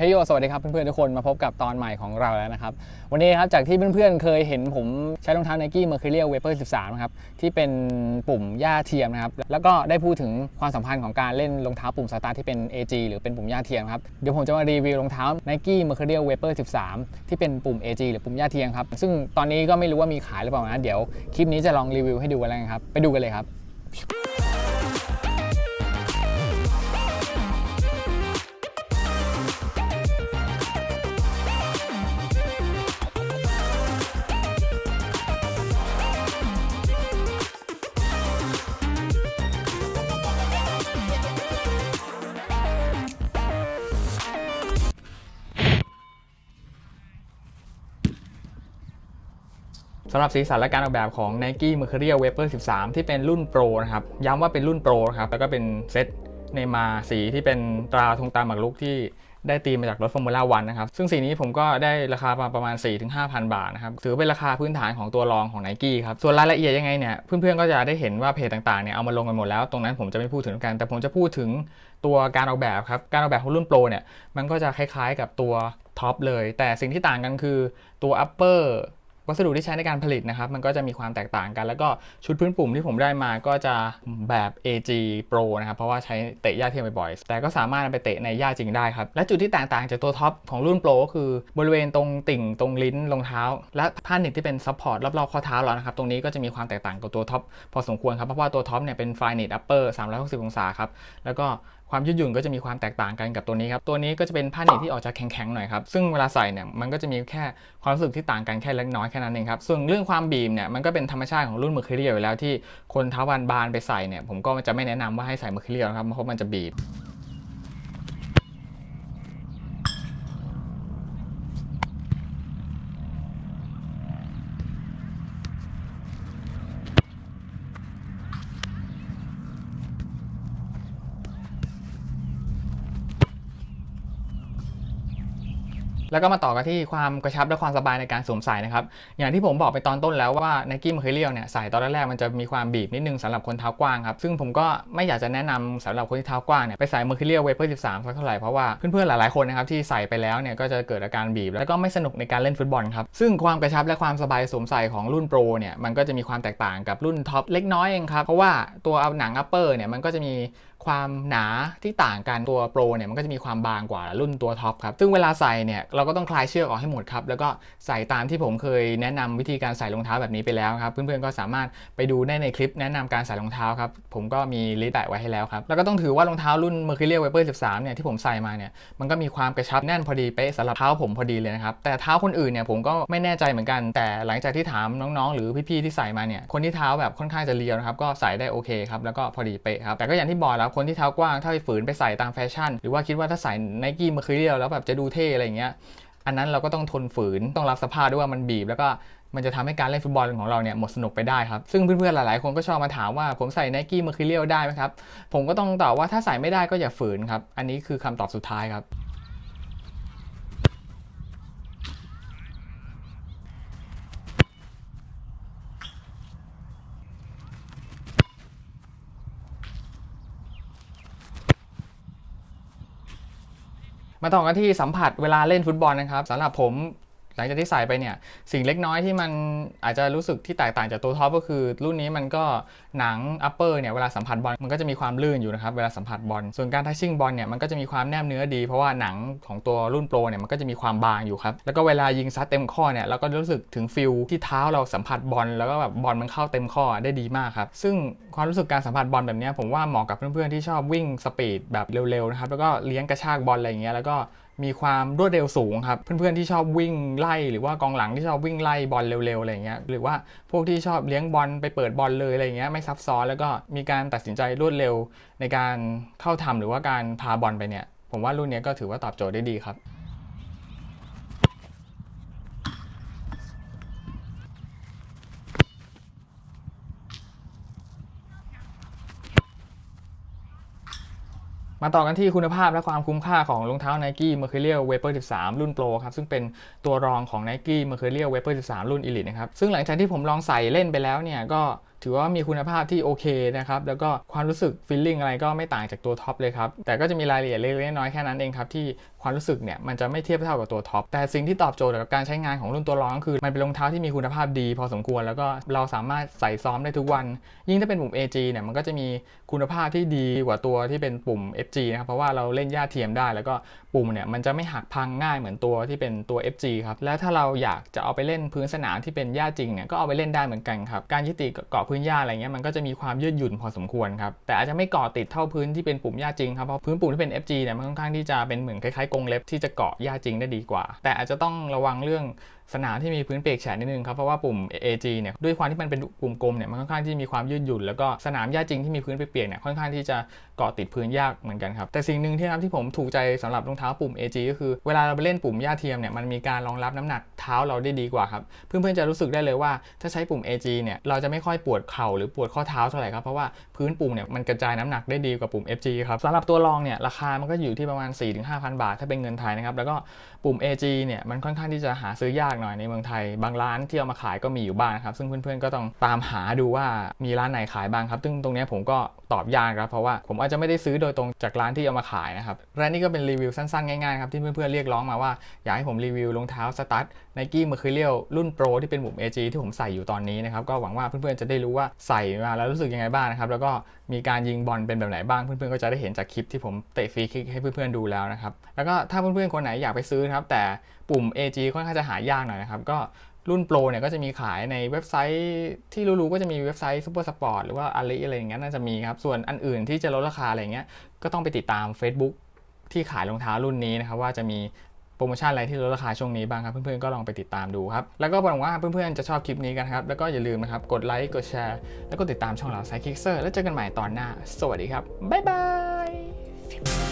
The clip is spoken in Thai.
เฮ้ยโยสวัสดีครับเพื่อนๆทุกคนมาพบกับตอนใหม่ของเราแล้วนะครับ วันนี้ครับจากที่เพื่อนๆเคยเห็นผมใช้รองเท้า Nike Mercurial Vapor 13 นะครับ ที่เป็นปุ่มหญ้าเทียมนะครับ แล้วก็ได้พูดถึงความสัมพันธ์ของการเล่นรองเท้าปุ่มสตาร์ที่เป็น AG หรือเป็นปุ่มหญ้าเทียมครับ เดี๋ยวผมจะมารีวิวรองเท้า Nike Mercurial Vapor 13 ที่เป็นปุ่ม AG หรือปุ่มหญ้าเทียมครับซึ่งตอนนี้ก็ไม่รู้ว่ามีขายหรือเปล่านะเดี๋ยวคลิปนี้จะลองรีวิวให้ดูกันแล้วครับไปดูกันเลยครับ สำหรับสีสันและการออกแบบของ Nike Mercurial Vapor 13 ที่เป็นรุ่นโปรนะครับ ย้ำว่าเป็นรุ่นโปรครับ แล้วก็เป็นเซตในมาสีที่เป็นตราธงตามหมากรุกที่ได้ตีมาจากรถฟอร์มูล่าวันนะครับ ซึ่งสีนี้ผมก็ได้ราคาประมาณ 4-5,000 บาทนะครับ ถือเป็นราคาพื้นฐานของตัวรองของ Nike ครับ ส่วนรายละเอียดยังไงเนี่ย เพื่อนๆ ก็จะได้เห็นว่าเพจต่างๆ เนี่ยเอามาลงกันหมดแล้ว ตรงนั้นผมจะไม่พูดถึงกัน แต่ผมจะพูดถึงตัวการออกแบบครับ การออกแบบของรุ่นโปรเนี่ย มันก็จะคล้ายๆ กับตัวท็อปเลย แต่สิ่งที่ต่างกันคือตัว upper วัสดุที่ใช้ในการผลิตนะครับ มันก็จะมีความแตกต่างกัน แล้วก็ชุดพื้นปุ่มที่ผมได้มาก็จะแบบ AG Pro นะครับ เพราะว่าใช้เตะหญ้าเทียมบ่อยๆ แต่ก็สามารถไปเตะในหญ้าจริงได้ครับ และจุดที่แตกต่างจากตัวท็อปของรุ่น Pro ก็คือบริเวณตรงติ่งตรงลิ้นรองเท้า และผ้าหนิบที่เป็นซัพพอร์ตรอบๆข้อเท้าเรานะครับ ตรงนี้ก็จะมีความแตกต่างกับตัวท็อปพอสมควรครับ เพราะว่าตัวท็อปเนี่ยเป็นไฟนิตอัปเปอร์360 องศาครับ แล้วก็ ความยืดหยุ่นก็จะมีความแตกต่างกันกับตัวนี้ครับ ตัวนี้ก็จะเป็นผ้าหนีบที่ออกจะแข็งๆหน่อยครับ ซึ่งเวลาใส่เนี่ยมันก็จะมีแค่ความรู้สึกที่ต่างกันแค่เล็กน้อยแค่นั้นเองครับ ส่วนเรื่องความบีมเนี่ยมันก็เป็นธรรมชาติของรุ่นมือคิเรียอยู่แล้วที่คนเท้าบานบานๆไปใส่เนี่ยผมก็จะไม่แนะนำว่าให้ใส่ Mercurial นะครับเพราะมันจะบีบ แล้วก็มาต่อกันที่ความกระชับและความสบายในการสวมใส่นะครับ อย่างที่ผมบอกไปตอนต้นแล้วว่า Nike Mercurial เนี่ยใส่ตอนแรกมันจะมีความบีบนิดนึงสำหรับคนเท้ากว้างครับ ซึ่งผมก็ไม่อยากจะแนะนำสำหรับคนที่เท้ากว้างเนี่ยไปใส่ Mercurial Vapor 13สักเท่าไหร่เพราะว่าเพื่อนๆหลายๆคนนะครับที่ใส่ไปแล้วเนี่ยก็จะเกิดอาการบีบ แล้วก็ไม่สนุกในการเล่นฟุตบอลครับซึ่งความกระชับและความสบายสวมใส่ของรุ่นโปรเนี่ยมันก็จะมีความแตกต่างกับรุ่นท็อปเล็กน้อยเองครับเพราะว่าตัวเอาหนัง upper เนี่ยมันก็จะมี ความหนาที่ต่างกันตัวโปรเนี่ยมันก็จะมีความบางกว่ารุ่นตัวท็อปครับซึ่งเวลาใส่เนี่ยเราก็ต้องคลายเชือกออกให้หมดครับแล้วก็ใส่ตามที่ผมเคยแนะนำวิธีการใส่รองเท้าแบบนี้ไปแล้วครับเพื่อนๆก็สามารถไปดูได้ในคลิปแนะนำการใส่รองเท้าครับผมก็มีลิสต์แปะไว้ให้แล้วครับแล้วก็ต้องถือว่ารองเท้ารุ่น Mercurial Vapor 13เนี่ยที่ผมใส่มาเนี่ยมันก็มีความกระชับแน่นพอดีเป๊ะสำหรับเท้าผมพอดีเลยนะครับแต่เท้าคนอื่นเนี่ยผมก็ไม่แน่ใจเหมือนกัน แต่หลังจากที่ถามน้องๆ หรือพี่ๆที่ใส่มาเนี่ยคนที่เท้าแบบค่อนข้างจะเรียวนะครับก็ใส่ได้โอเคครับแล้วก็พอดีเป๊ะครับแต่ก็อย่างที่บอกแล้วคนที่เท้ากว้างถ้าไปฝืนไปใส่ตามแฟชั่น หรือว่าคิดว่าถ้าใส่ไนกี้มาคือเรียวแล้วแบบจะดูเท่อะไรอย่างเงี้ยอันนั้นเราก็ต้องทนฝืนต้องรับสภาพด้วยว่ามันบีบ แล้วก็มันจะทำให้การเล่นฟุตบอลของเราเนี่ยหมดสนุกไปได้ครับ ซึ่งเพื่อนๆหลายๆ คนก็ชอบมาถามว่าผมใส่ไนกี้มาคือเรียวได้ไหมครับผมก็ต้องตอบว่าถ้าใส่ไม่ได้ก็อย่าฝืนครับอันนี้คือคำตอบสุดท้ายครับ มาต่อกันที่สัมผัสเวลาเล่นฟุตบอลนะครับสำหรับผม ลังจากที่ใส่ไปเนี่ยสิ่งเล็กน้อยที่มันอาจจะรู้สึกที่แตกต่างจากตัวท็อปก็คือ รุ่นนี้มันก็หนังอัปเปอร์เนี่ยเวลาสัมผัสบอลมันก็จะมีความลื่นอยู่นะครับเวลาสัมผัสบอลส่วนการทัชชิ่งบอลเนี่ยมันก็จะมีความแนบเนื้อดี เพราะว่าหนังของตัวรุ่นโปรเนี่ยมันก็จะมีความบางอยู่ครับแล้วก็เวลายิงซัดเต็มข้อเนี่ยเราก็รู้สึกถึงฟิลที่เท้าเราสัมผัสบอลแล้วก็แบบบอลมันเข้าเต็มข้อได้ดีมากครับซึ่งความรู้สึกการสัมผัสบอลแบบนี้ผมว่าเหมาะกับเพื่อนๆที่ชอบวิ่งสปีดแบบเร็วๆนะครับแล้วก็เลี้ยงกระชากบอลอะไรอย่างเงี้ยแล้วก็ มีความรวดเร็วสูงครับ เพื่อนๆที่ชอบวิ่งไล่หรือว่ากองหลังที่ชอบวิ่งไล่บอลเร็วๆอะไรเงี้ยหรือว่าพวกที่ชอบเลี้ยงบอลไปเปิดบอลเลยอะไรเงี้ยไม่ซับซ้อนแล้วก็มีการตัดสินใจรวดเร็วในการเข้าทำหรือว่าการพาบอลไปเนี่ยผมว่ารุ่นนี้ก็ถือว่าตอบโจทย์ได้ดีครับ มาต่อกันที่คุณภาพและความคุ้มค่าของรองเท้า Nike Mercurial Vapor 13 รุ่น Pro ครับ ซึ่งเป็นตัวรองของ Nike Mercurial Vapor 13 รุ่น Elite นะครับ ซึ่งหลังจากที่ผมลองใส่เล่นไปแล้วเนี่ยก็ ถือว่ามีคุณภาพที่โอเคนะครับ แล้วก็ความรู้สึกฟีลลิ่งอะไรก็ไม่ต่างจากตัวท็อปเลยครับ แต่ก็จะมีรายละเอียดเล็กๆน้อยๆแค่นั้นเองครับ ที่ความรู้สึกเนี่ยมันจะไม่เทียบเท่ากับตัวท็อป แต่สิ่งที่ตอบโจทย์กับการใช้งานของรุ่นตัวรองก็คือ มันเป็นรองเท้าที่มีคุณภาพดี พอสมควรแล้วก็เราสามารถใส่ซ้อมได้ทุกวัน ยิ่งถ้าเป็นปุ่ม AG เนี่ยมันก็จะมีคุณภาพที่ดีกว่าตัวที่เป็นปุ่ม FG นะครับเพราะว่าเราเล่นหญ้าเทียมได้ แล้วก็ปุ่มเนี่ยมันจะไม่หักพังง่ายเหมือนตัวที่เป็นตัว FG ครับแล้วถ้าเราอยากจะเอาไปเล่นพื้นสนามที่เป็นหญ้าจริงเนี่ยก็เอาไปเล่นได้เหมือนกันครับการยึดติดเกาะพื้นหญ้าอะไรเงี้ยมันก็จะมีความยืดหยุ่นพอสมควรครับแต่อาจจะไม่เกาะติดเท่าพื้นที่เป็นปุ่มหญ้าจริงครับเพราะพื้นปุ่มที่เป็น FG เนี่ยมันค่อนข้างที่จะเป็นเหมือนคล้ายๆกรงเล็บที่จะเกาะหญ้าจริงได้ดีกว่า แต่อาจจะต้องระวังเรื่อง สนามที่มีพื้นเปียกแฉะนิดนึงครับเพราะว่าปุ่ม AG เนี่ยด้วยความที่มันเป็นปุ่มกลมเนี่ยมันค่อนข้างที่มีความยืดหยุ่นแล้วก็สนามหญ้าจริงที่มีพื้นเปียกเนี่ยค่อนข้างที่จะเกาะติดพื้นยากเหมือนกันครับแต่สิ่งหนึ่งที่ทำที่ผมถูกใจสำหรับรองเท้าปุ่ม AG ก็คือเวลาเราไปเล่นปุ่มหญ้าเทียมเนี่ยมันมีการรองรับน้ำหนักเท้าเราได้ดีกว่าครับเพื่อนๆจะรู้สึกได้เลยว่าถ้าใช้ปุ่ม AG เนี่ยเราจะไม่ค่อยปวดเข่าหรือปวดข้อเท้าเท่าไหร่ครับเพราะว่าพื้นปุ่มเนี่ยมันกระจายน้ำหนักได้ดีกว่าปุ่ม FG ครับสำหรับตัวรองเนี่ยราคามันก็อยู่ที่ประมาณ 4-5,000 บาท ถ้าเป็นเงินไทยนะครับแล้วก็ปุ่ม AG เนี่ยมันค่อนข้างที่จะหาซื้อยากหน่อยในเมืองไทย บางร้านที่เอามาขายก็มีอยู่บ้างนะครับ ซึ่งเพื่อนๆก็ต้องตามหาดูว่ามีร้านไหนขายบ้างครับ ซึ่งตรงนี้ผมก็ตอบยากครับ เพราะว่าผมอาจจะไม่ได้ซื้อโดยตรงจากร้านที่เอามาขายนะครับ และนี่ก็เป็นรีวิวสั้นๆ ง่ายๆครับที่เพื่อนๆเรียกร้องมาว่าอยากให้ผมรีวิวรองเท้าสตั๊ด Nike Mercurial รุ่นโปรที่เป็นปุ่ม AG ที่ผมใส่อยู่ตอนนี้นะครับก็หวังว่าเพื่อนๆจะได้รู้ว่าใส่มาแล้วรู้สึกยังไงบ้างนะครับแล้วก็มีการยิงบอลเป็นแบบไหนบ้างเพื่อนๆก็จะได้เห็นจากคลิปที่ผมเตะฟรีคิกให้เพื่อนๆดูแล้วนะครับแล้วก็ถ้าเพื่อนๆคนไหนอยากไปซื้อครับแต่ ปุ่ม AG ค่อนข้างจะหายากหน่อยนะครับ ก็รุ่นโปรเนี่ยก็จะมีขายในเว็บไซต์ที่รู้ๆก็จะมีเว็บไซต์ Super Sport หรือว่าอะไรอะไรอย่างเงี้ยน่าจะมีครับ ส่วนอันอื่นที่จะลดราคาอะไรเงี้ยก็ต้องไปติดตาม Facebook ที่ขายรองเท้ารุ่นนี้นะครับ ว่าจะมีโปรโมชั่นอะไรที่ลดราคาช่วงนี้บ้างครับ เพื่อนๆก็ลองไปติดตามดูครับ แล้วก็หวังว่าเพื่อนๆจะชอบคลิปนี้กันครับ แล้วก็อย่าลืมนะครับกดไลค์กดแชร์แล้วก็ติดตามช่องเราไซคิกเซอร์แล้วเจอกันใหม่ตอนหน้า สวัสดีครับบ๊ายบาย